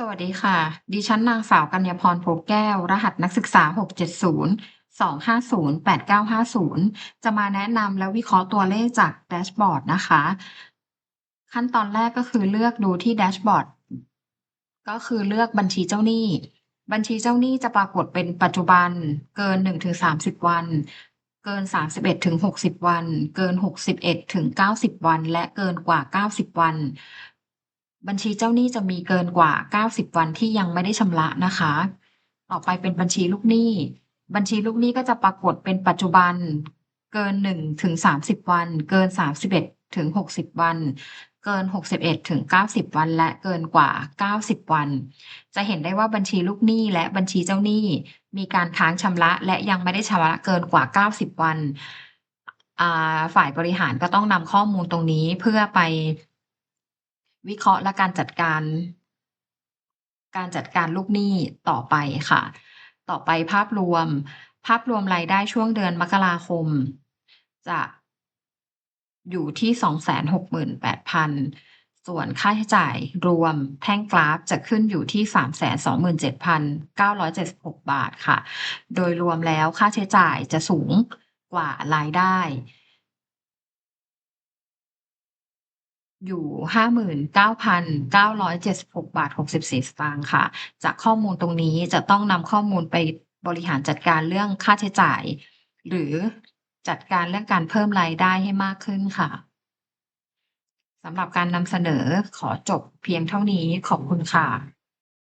สวัสดีค่ะ ดิฉันนางสาวกัญญาพรโพแก้ว รหัสนักศึกษา 670-250-8950 จะมาแนะนำและวิเคราะห์ตัวเลขจากแดชบอร์ดนะคะ ขั้นตอนแรกก็คือเลือกดูที่แดชบอร์ดก็คือเลือกบัญชีเจ้าหนี้ บัญชีเจ้าหนี้จะปรากฏเป็นปัจจุบันเกิน 1-30 วัน เกิน 31-60 วัน เกิน 61-90 วัน และเกินกว่า 90 วัน บัญชีเจ้าหนี้จะมีเกินกว่า 90 วันที่ยังไม่ได้ชำระนะคะ ต่อไปเป็นบัญชีลูกหนี้ บัญชีลูกหนี้ก็จะปรากฏเป็นปัจจุบัน เกิน1-30 วัน เกิน 31-60 วัน เกิน 61-90 วัน และเกินกว่า 90 วัน จะเห็นได้ว่าบัญชีลูกหนี้และบัญชีเจ้าหนี้ มีการค้างชำระและยังไม่ได้ชำระเกินกว่า 90 วันฝ่ายบริหารก็ต้องนำข้อมูลตรงนี้เพื่อไป วิเคราะห์และการจัดการ การจัดการลูกหนี้ต่อไปค่ะ ต่อไปภาพรวม ภาพรวมรายได้ช่วงเดือนมกราคม จะอยู่ที่ 268,000 ส่วนค่าใช้จ่ายรวมแท่งกราฟจะขึ้นอยู่ที่ 327,976 บาทค่ะ โดยรวมแล้วค่าใช้จ่ายจะสูงกว่ารายได้ อยู่59,976บาท64สตางค์ค่ะ จากข้อมูลตรงนี้จะต้องนำข้อมูลไปบริหารจัดการเรื่องค่าใช้จ่าย หรือจัดการเรื่องการเพิ่มรายได้ให้มากขึ้นค่ะสำหรับการนำเสนอขอจบเพียงเท่านี้ขอบคุณค่ะ